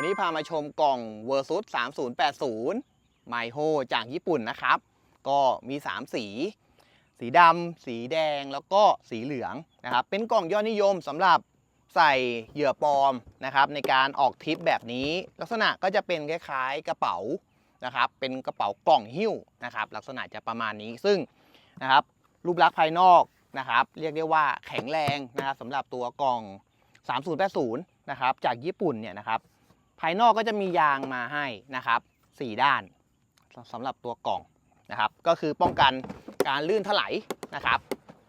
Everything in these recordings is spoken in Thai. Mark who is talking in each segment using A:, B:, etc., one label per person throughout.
A: วันนี้พามาชมกล่อง Versus 3080 ไมโฮจากญี่ปุ่นนะครับ ก็มี 3 สี สีดำ สีแดงแล้วก็สีเหลืองนะครับ เป็นกล่องยอดนิยมสำหรับใส่เหยื่อปลอมนะครับ ในการออกทริปแบบนี้ ลักษณะก็จะเป็นคล้ายๆกระเป๋านะครับ เป็นกระเป๋ากล่องหิ้วนะครับ ลักษณะจะประมาณนี้ซึ่งนะครับ รูปลักษณ์ภายนอกนะครับ เรียกได้ว่าแข็งแรงนะครับสำหรับตัวกล่อง 3080 นะครับ จากญี่ปุ่นเนี่ยนะครับ ภายนอกก็จะมียางมาให้นะครับ4ด้านสำหรับตัวกล่องนะครับ ก็คือป้องกันการลื่นถลายนะครับ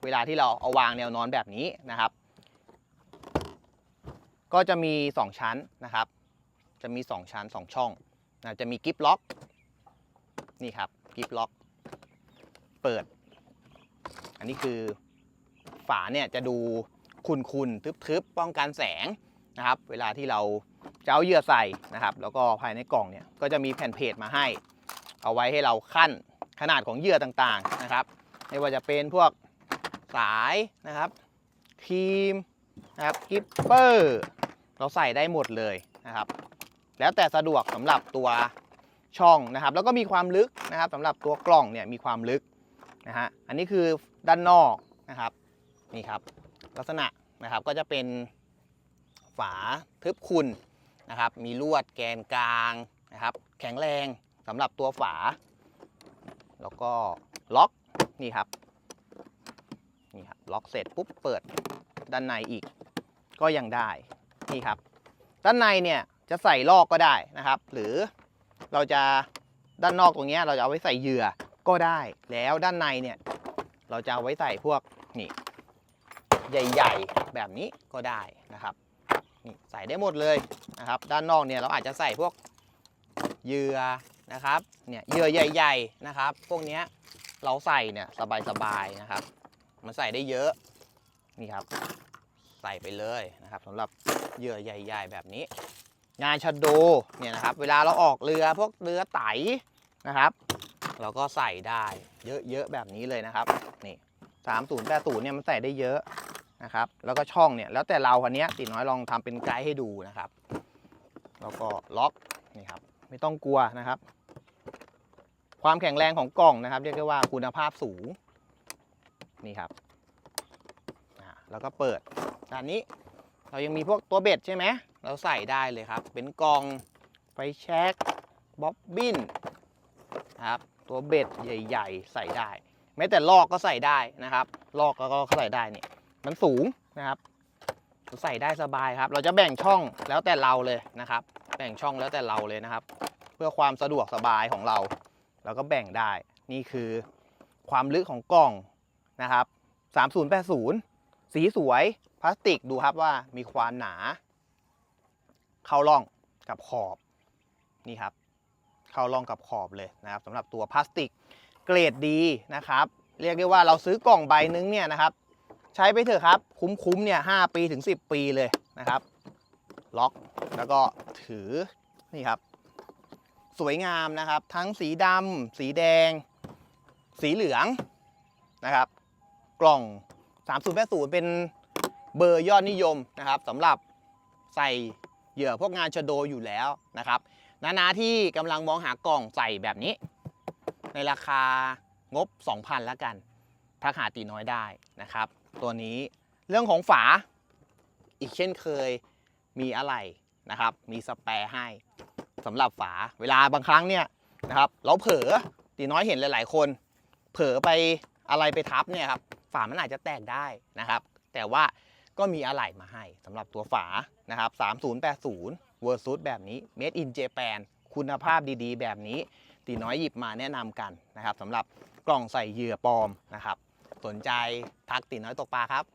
A: เวลาที่เราเอาวางแนวนอนแบบนี้นะครับ ก็จะมี 2 ชั้นนะครับ จะมี 2 ชั้น 2 ช่องนะจะมีกิฟล็อกนี่ครับกิฟล็อกเปิด อันนี้คือฝาเนี่ยจะดูคุนๆทึบๆป้องกันแสงนะครับ เวลาที่เรา จะเอาเหยื่อใส่นะครับ แล้วก็ภายในกล่องเนี่ยก็จะมีแผ่นเพจมาให้ เอาไว้ให้เราขั้นขนาดของเหยื่อต่างๆนะครับ ไม่ว่าจะเป็นพวกสายนะครับครีมนะครับกิปเปอร์เราใส่ได้หมดเลยนะครับ แล้วแต่สะดวกสำหรับตัวช่องนะครับ แล้วก็มีความลึกนะครับสำหรับตัวกล่องเนี่ยมีความลึกนะฮะอันนี้คือด้านนอกนะครับนี่ครับ ลักษณะนะครับก็จะเป็นฝาทึบคุณ นะครับ มีลวดแกนกลางนะครับ แข็งแรงสำหรับตัวฝา แล้วก็ล็อกนี่ครับนี่ครับล็อกเสร็จปุ๊บเปิดด้านในอีกก็ยังได้นี่ครับ ด้านในเนี่ยจะใส่ลอกก็ได้นะครับ หรือเราจะด้านนอกตรงนี้เราจะเอาไว้ใส่เหยื่อก็ได้ แล้วด้านในเนี่ยเราจะเอาไว้ใส่พวกนี่ใหญ่ ๆ แบบนี้ก็ได้นะครับ นี่ใส่ได้หมดเลยนะครับ ด้านนอกเนี่ยเราอาจจะใส่พวกเหยื่อนะครับเนี่ยเหยื่อใหญ่ๆนะครับ พวกเนี้ยเราใส่เนี่ยสบายๆนะครับ มันใส่ได้เยอะนี่ครับ ใส่ไปเลยนะครับสำหรับเหยื่อใหญ่ ๆ แบบนี้ งานชะโดเนี่ยนะครับ เวลาเราออกเรือพวกเรือไตนะครับ เราก็ใส่ได้เยอะๆแบบนี้เลยนะครับนี่3080เนี่ยมันใส่ได้เยอะ นะครับ แล้วก็ช่องเนี่ยแล้วแต่เราคันนี้ตีน้อยลองทำเป็นไกด์ให้ดูนะครับ แล้วก็ล็อกนี่ครับไม่ต้องกลัวนะครับ ความแข็งแรงของกล่องนะครับ เรียกได้ว่าคุณภาพสูงนี่ครับแล้วก็เปิดด้านนี้เรายังมีพวกตัวเบ็ดใช่ไหมเราใส่ได้เลยครับ เป็นกล่องไฟแช็กบ๊อบบินครับตัวเบ็ดใหญ่ ๆ ใส่ได้ แม้แต่ลอกก็ใส่ได้นะครับ ลอกก็ใส่ได้เนี่ย มันสูงนะครับใส่ได้สบายครับ เราจะแบ่งช่องแล้วแต่เราเลยนะครับ แบ่งช่องแล้วแต่เราเลยนะครับ เพื่อความสะดวกสบายของเรา เราก็แบ่งได้ นี่คือความลึกของกล่องนะครับ 3080 สีสวยพลาสติกดูครับว่ามีความหนา เข้าร่องกับขอบนี่ครับ เข้าร่องกับขอบเลยนะครับสำหรับตัวพลาสติกเกรดดีนะครับ เรียกได้ว่าเราซื้อกล่องใบนึงเนี่ยนะครับ ใช้ไปเถอะครับ คุ้มๆเนี่ยหปีถึง 10 ปีเลยนะครับ ล็อกแล้วก็ถือนี่ครับ สวยงามนะครับ ทั้งสีดำสีแดง สีเหลืองนะครับ กล่อง 3080 เป็นเบอร์ยอดนิยมนะครับสำหรับใส่เหยื่อพวกงานชโดอยู่แล้วนะครับ นานาที่กำลังมองหากล่องใส่แบบนี้ ในราคางบ 2,000แล้วกัน ทักหาตีน้อยได้นะครับ ตัวนี้เรื่องของฝาอีกเช่นเคยมีอะไรนะครับ มีสแปรให้สำหรับฝาเวลาบางครั้งเนี่ยนะครับ เราเผลอตีน้อยเห็นหลาย ๆ คน เผลอไปอะไรไปทับเนี่ยครับฝามันอาจจะแตกได้นะครับ แต่ว่าก็มีอะไรมาให้สำหรับตัวฝานะครับ 3080 Versus แบบนี้ Made in Japan คุณภาพดีๆ แบบนี้ ตีน้อยหยิบมาแนะนำกันนะครับสำหรับกล่องใส่เหยื่อปลอมนะครับ สนใจทักตีน้อยตกปลาครับ